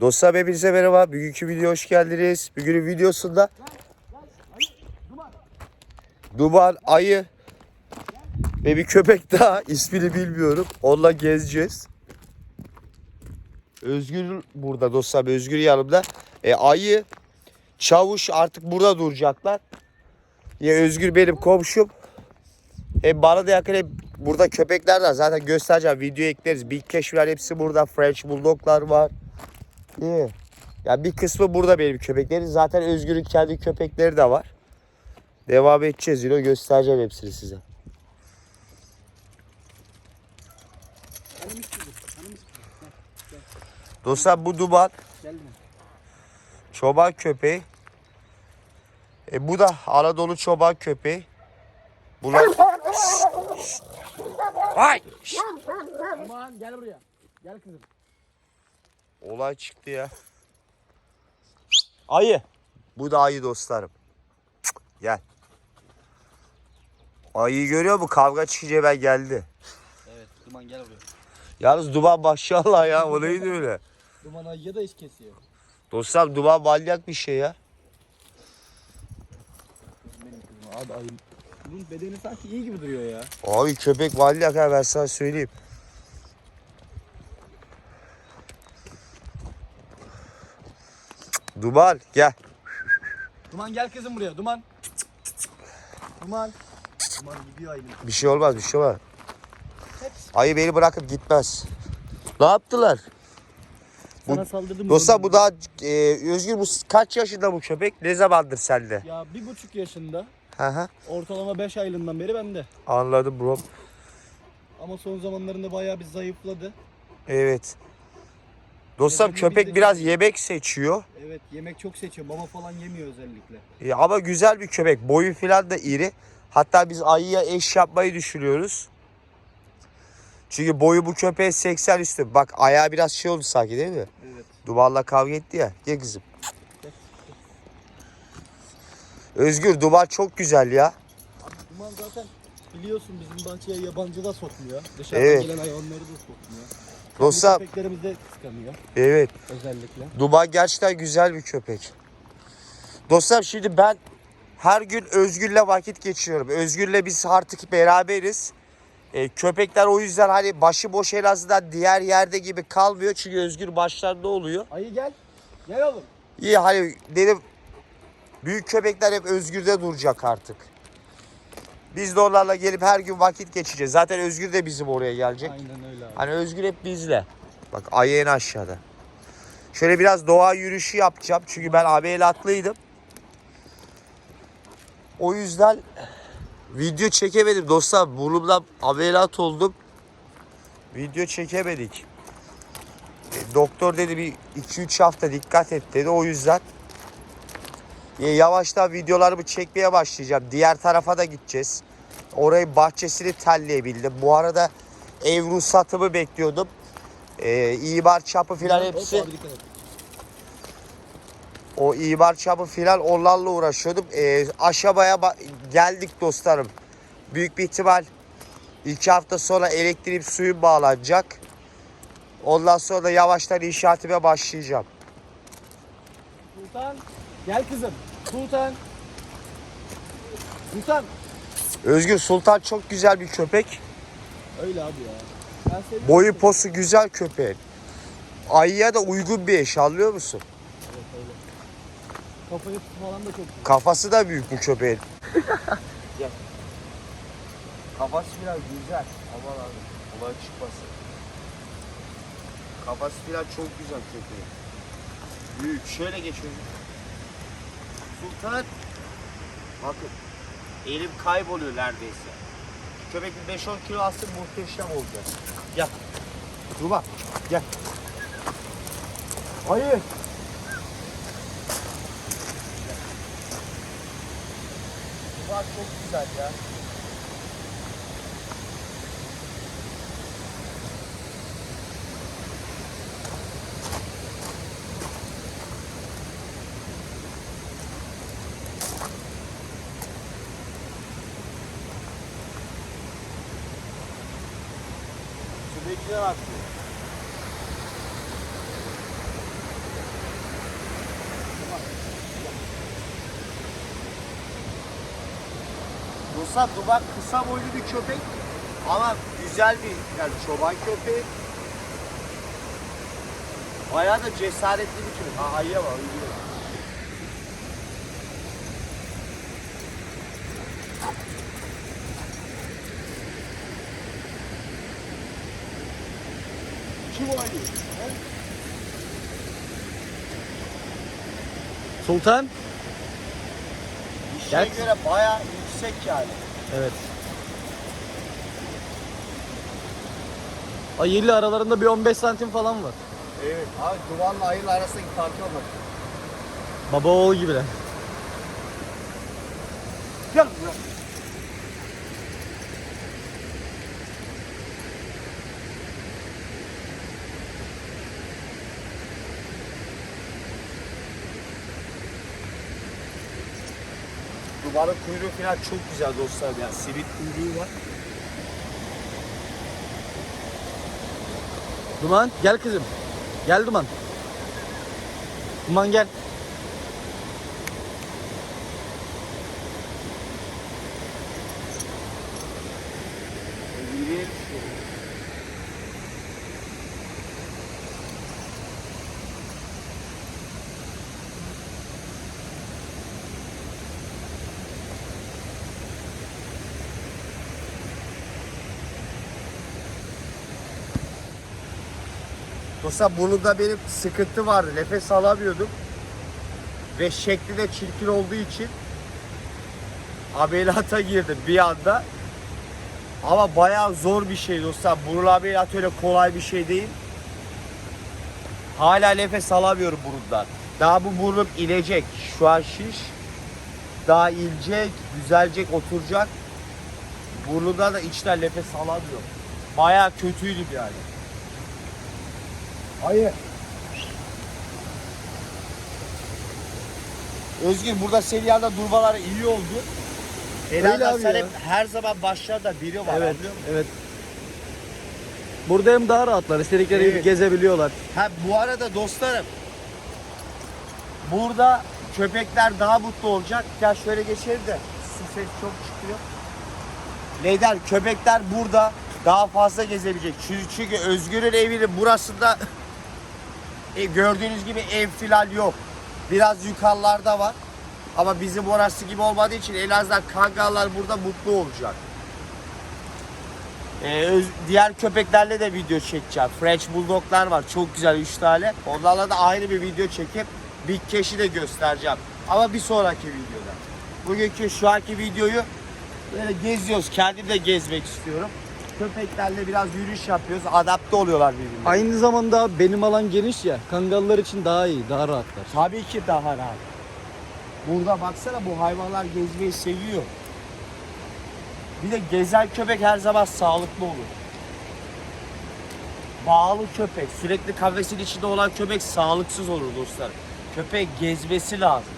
Dostlar hepinize merhaba. Bugünkü video hoş geldiniz. Bugünün videosunda Duman, ayı ve bir köpek daha ismini bilmiyorum. Onunla gezeceğiz. Özgür burada dostlar. Özgür yanımda. E, ayı, çavuş artık burada duracaklar. Ya Özgür benim komşum. Hem bana da yakın hem burada köpekler var. Zaten göstereceğim. Video ekleriz. Big Cash'ler hepsi burada. French Bulldog'lar var. İyi. Ya bir kısmı burada benim köpeklerin. Zaten Özgür'ün kendi köpekleri de var. Devam edeceğiz yine göstereceğim hepsini size. Dostlar bu Gelme. çoban köpeği. E, bu da Anadolu çoban köpeği. Bunlar... Vay! Aman gel buraya. Gel kızım. Olay çıktı ya. Ayı. Bu da ayı dostlarım. Gel. Ayıyı görüyor mu? Kavga çıkınca ben geldi. Evet duman gel buraya. Yalnız duman maşallah ya. O neydi öyle? Duman ayıya da iş kesiyor. Dostlar duman manyak bir şey ya. Benim kızım abi ayı. Bunun bedeni sanki iyi gibi duruyor ya. Abi köpek manyak ha ben sana söyleyeyim. Duman gel. Duman gel kızım buraya duman. Duman. Duman gidiyor ayı. Bir şey olmaz bir şey olmaz. Ayı beni bırakıp gitmez. Ne yaptılar? Sana saldırdım. Dostlar bu daha e, Özgür bu kaç yaşında bu köpek? Ne zamandır sende? Ya bir buçuk yaşında. Hı hı. Ortalama 5 aylığından beri bende. Anladım bro. Ama son zamanlarında bayağı bir zayıfladı. Evet. Yemeğini köpek de biraz yemek seçiyor. Evet yemek çok seçiyor. Mama falan yemiyor özellikle. E, ama güzel bir köpek. Boyu falan da iri. Hatta biz ayıya eş yapmayı düşünüyoruz. Çünkü boyu bu köpeğe 80 üstü. Bak ayağı biraz şey oldu sanki değil mi? Evet. Dumanla kavga etti ya. Gel kızım. Özgür duman çok güzel ya. Duman zaten biliyorsun bizim bahçeye yabancı da sokmuyor. Dışarıdan Evet. gelen hayvanları da sokmuyor. Dostlar köpeklerimiz de kıskanıyor evet. özellikle. Duman gerçekten güzel bir köpek. Dostlar şimdi ben her gün Özgür'le vakit geçiriyorum. Özgür'le biz artık beraberiz. E, köpekler o yüzden hani başıboş en azından diğer yerde gibi kalmıyor. Çünkü Özgür başlarında oluyor. Ayı gel. Gel oğlum. İyi hani dedim büyük köpekler hep Özgür'de duracak artık. Biz de onlarla gelip her gün vakit geçeceğiz. Zaten Özgür de bizim oraya gelecek. Aynen öyle abi. Hani Özgür hep bizle. Bak ayı en aşağıda. Şöyle biraz doğa yürüyüşü yapacağım. Çünkü ben ameliyatlıydım. O yüzden video çekemedim dostlar. Burnumdan ameliyat oldum. Video çekemedik. E, doktor dedi bir 2-3 hafta dikkat et dedi. O yüzden e, yavaştan videolarımı çekmeye başlayacağım. Diğer tarafa da gideceğiz. Orayı bahçesini telleyebildim. Bu arada ev ruhsatımı bekliyordum. Ee, imar çapı filan hepsi. O imar çapı filan onlarla uğraşıyordum. Ee, aşamaya geldik dostlarım. Büyük bir ihtimal iki hafta sonra elektrik suyun bağlanacak. Ondan sonra da yavaştan inşaatime başlayacağım. Sultan. Gel kızım. Sultan. Sultan. Özgür Sultan çok güzel bir köpek. Öyle abi ya. Ben seviyorum. Boyu posu güzel köpeğin. Ayıya da uygun bir eş anlıyor musun? Evet öyle. Kafa yapısı falan da çok güzel. Kafası da büyük bu köpeğin. Gel. Kafası biraz güzel. Aman abi. Olay çıkmasın. Kafası falan çok güzel köpeğin. Büyük. Şöyle geçiyor. Sultan. Bakın. Elim kayboluyor neredeyse. Köpek bir 5-10 kilo alsın muhteşem olacak. Gel. Dur bak. Gel. Hayır. Bunlar çok güzel ya. Güzel atlıyor. Musa Dubak kısa boylu bir köpek ama güzel bir yani çoban köpeği. Bayağı da cesaretli bir köpek. Ha ayıya bak, uyuyor. Sultan. İşe Gel. göre bayağı yüksek yani. Evet. Ay ile aralarında bir 15 santim falan var. Evet. Abi duvarla ayın arasındaki farka bak. Baba oğul gibiler. Gel buraya. Duvarın kuyruğu falan çok güzel dostlar ya. Sivit kuyruğu var. Duman gel kızım. Gel Duman. Duman gel. Dostlar burnumda benim sıkıntı vardı. Nefes alamıyordum. Ve şekli de çirkin olduğu için ameliyata girdim bir anda. Ama bayağı zor bir şey dostlar. Burun ameliyatı öyle kolay bir şey değil. Hala nefes alamıyorum burundan. Daha bu burnum inecek. Şu an şiş. Daha inecek, düzelecek, oturacak. Burnumdan da içten nefes alamıyorum. Bayağı kötüydüm yani. Hayır. Özgür burada senin yanında durmaları iyi oldu. Herhalde abi ya. her zaman başlarda biri var. Evet, anlıyor musun? evet. Burada hem daha rahatlar, istedikleri gibi Evet. gezebiliyorlar. Ha bu arada dostlarım. Burada köpekler daha mutlu olacak. Gel şöyle geçelim de su ses çok çıkıyor. Neden? Köpekler burada daha fazla gezebilecek. Çünkü, çünkü Özgür'ün evinin burasında e, gördüğünüz gibi ev filan yok. Biraz yukarılarda var. Ama bizim orası gibi olmadığı için en azından kangallar burada mutlu olacak. Ee, diğer köpeklerle de video çekeceğim. French Bulldog'lar var. Çok güzel 3 tane. Onlarla da ayrı bir video çekip Big Cash'i de göstereceğim. Ama bir sonraki videoda. Bugünkü şu anki videoyu böyle geziyoruz. Kendim de gezmek istiyorum. Köpeklerle biraz yürüyüş yapıyoruz. Adapte oluyorlar birbirine. Aynı zamanda benim alan geniş ya, kangallar için daha iyi, daha rahatlar. Tabii ki daha rahat. Burada baksana bu hayvanlar gezmeyi seviyor. Bir de gezen köpek her zaman sağlıklı olur. Bağlı köpek, sürekli kafesin içinde olan köpek sağlıksız olur dostlar. Köpek gezmesi lazım.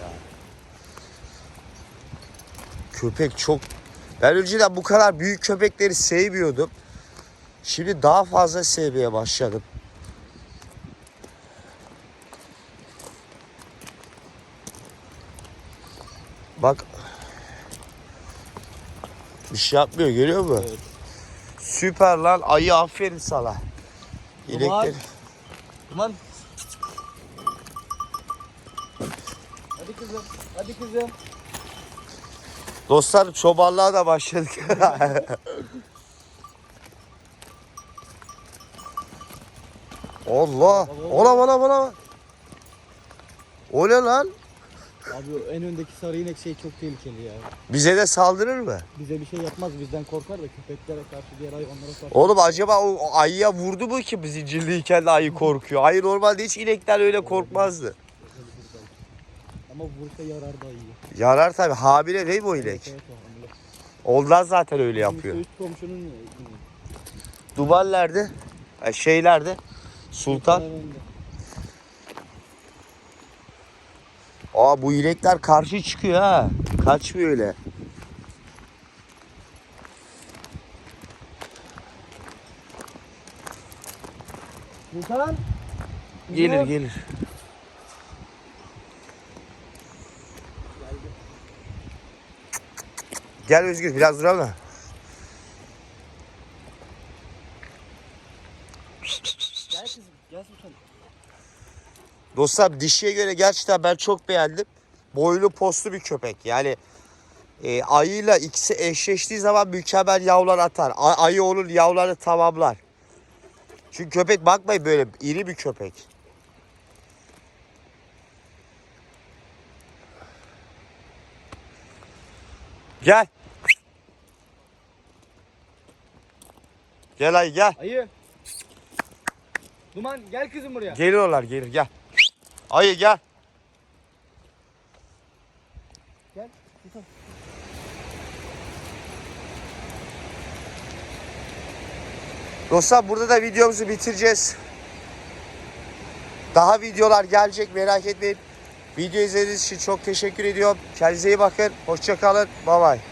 Ya. Köpek çok... Ben önceden bu kadar büyük köpekleri sevmiyordum. Şimdi daha fazla sevmeye başladım. Bak. Bir şey yapmıyor görüyor musun? Evet. Süper lan ayı aferin sana. Duman. İnekler. Duman. Hadi kızım, hadi kızım. Dostlar çobanlığa da başladık. Allah. Ola ola ola. O ne lan? Abi en öndeki sarı inek şey çok tehlikeli ya. Bize de saldırır mı? Bize bir şey yapmaz, bizden korkar da köpeklere karşı, diğer hayvanlara karşı. Oğlum acaba o ayıya vurdu mu ki biz zincirliyken de ayı korkuyor? Ayı normalde hiç inekten öyle korkmazdı. Ama vursa yarar da iyi. Yarar tabi hamile değil o inek? Evet, evet, o hamile. Ondan zaten öyle yapıyor. Üst komşunun. Duballer'de, şeylerde, Sultan. Aa bu inekler karşı çıkıyor ha. Kaçmıyor öyle. Sultan. Gelir gelir. Gel Özgür biraz duralım? Gel kızım. Dostlar dişiye göre gerçekten ben çok beğendim. Boylu postlu bir köpek. Yani e, ayıyla ikisi eşleştiği zaman mükemmel yavrular atar. A- ayı onun yavrularını tamamlar. Çünkü köpek bakmayın böyle iri bir köpek. Gel. Gel ayı gel. Ayı. Duman gel kızım buraya. Geliyorlar gelir gel. Ayı gel. Gel. Sultan. Dostlar burada da videomuzu bitireceğiz. Daha videolar gelecek merak etmeyin. Video izlediğiniz için çok teşekkür ediyorum. Kendinize iyi bakın. Hoşçakalın. Bay bay.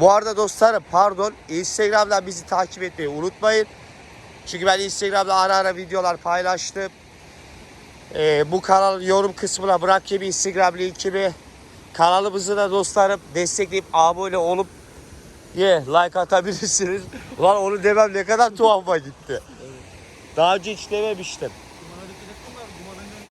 Bu arada dostlarım pardon Instagram'dan bizi takip etmeyi unutmayın. Çünkü ben Instagram'da ara ara videolar paylaştım. Ee, bu kanalın yorum kısmına bırakayım Instagram linkimi. Kanalımızı da dostlarım destekleyip abone olup ye like atabilirsiniz. Ulan onu demem ne kadar tuhafıma gitti. Daha önce hiç dememiştim.